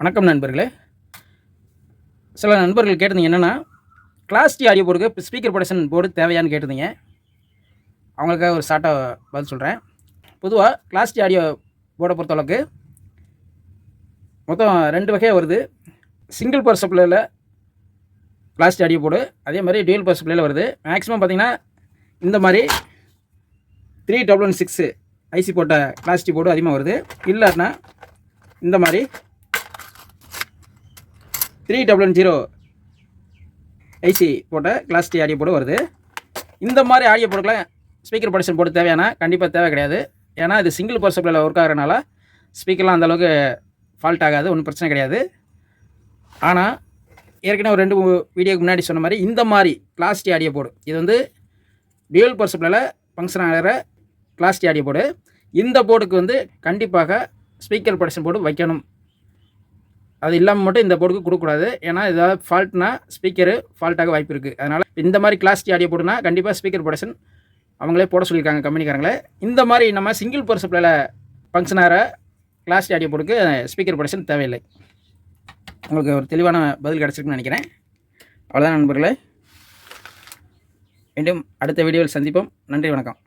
வணக்கம் நண்பர்களே. சில நண்பர்கள் கேட்டிருந்தீங்க என்னென்னா கிளாஸ் டி ஆடியோ போர்டுக்கு ஸ்பீக்கர் ப்ரொடக்ஷன் போர்டு தேவையான்னு கேட்டிருந்தீங்க அவங்களுக்காக ஒரு ஷார்ட்டாக பதில் சொல்கிறேன் பொதுவாக கிளாஸ் டி ஆடியோ போர்டை பொறுத்தளவுக்கு மொத்தம் ரெண்டு வகையாக வருது. சிங்கிள் பவர் சப்ளையில் கிளாஸ் டி ஆடியோ போர்டு அதே மாதிரி டியூல் பவர் சப்ளையில் வருது. மேக்ஸிமம் பார்த்திங்கன்னா இந்த மாதிரி three double one six IC போட்ட கிளாஸ் டி போர்டு அதிகமாக வருது. இல்லைன்னா இந்த மாதிரி த்ரீ டபுள் ஜீரோ ஐசி போட்ட கிளாஸ் டி ஆடியோ போர்டு வருது. இந்த மாதிரி ஆடியோ போர்டுக்கெலாம் ஸ்பீக்கர் ப்ரொடக்ஷன் போட்டு தேவையானா கண்டிப்பாக தேவை கிடையாது. ஏன்னா இது சிங்கிள் பவர் சப்ளையில் ஒர்க் ஆகிறனால ஸ்பீக்கர்லாம் அந்தளவுக்கு ஃபால்ட் ஆகாது ஒன்றும் பிரச்சனை கிடையாது. ஆனால் ஏற்கனவே ஒரு ரெண்டு வீடியோக்கு முன்னாடி சொன்ன மாதிரி இந்த மாதிரி கிளாஸ் டி ஆடியோ போர்டு இது வந்து டியூல் பவர் சப்ளையில் ஃபங்க்ஷன் ஆகிற கிளாஸ் டி ஆடியோ போர்டு இந்த போர்டுக்கு வந்து கண்டிப்பாக ஸ்பீக்கர் ப்ரொடக்ஷன் போர்டு வைக்கணும். அது இல்லாமல் மட்டும் இந்த போர்டுக்கு கொடுக்கக்கூடாது. ஏன்னா ஏதாவது ஃபால்ட்னா ஸ்பீக்கரு ஃபால்ட்டாக வாய்ப்பு இருக்குது அதனால் இந்த மாதிரி கிளாஸ்டி ஆடியோ போட்டுனா கண்டிப்பாக ஸ்பீக்கர் ப்ரொடக்ஷன் அவங்களே போட சொல்லியிருக்காங்க கம்பெனிக்காரங்களே. இந்த மாதிரி நம்ம சிங்கிள் பவர் சப்ளையில் ஃபங்க்ஷன் ஆகிற ஆடியோ போர்டுக்கு ஸ்பீக்கர் ப்ரொடக்ஷன் தேவையில்லை. உங்களுக்கு ஒரு தெளிவான பதில் கிடச்சிருக்குன்னு நினைக்கிறேன். அவ்வளோதான் நண்பர்களே. மீண்டும் அடுத்த வீடியோவில் சந்திப்போம். நன்றி வணக்கம்.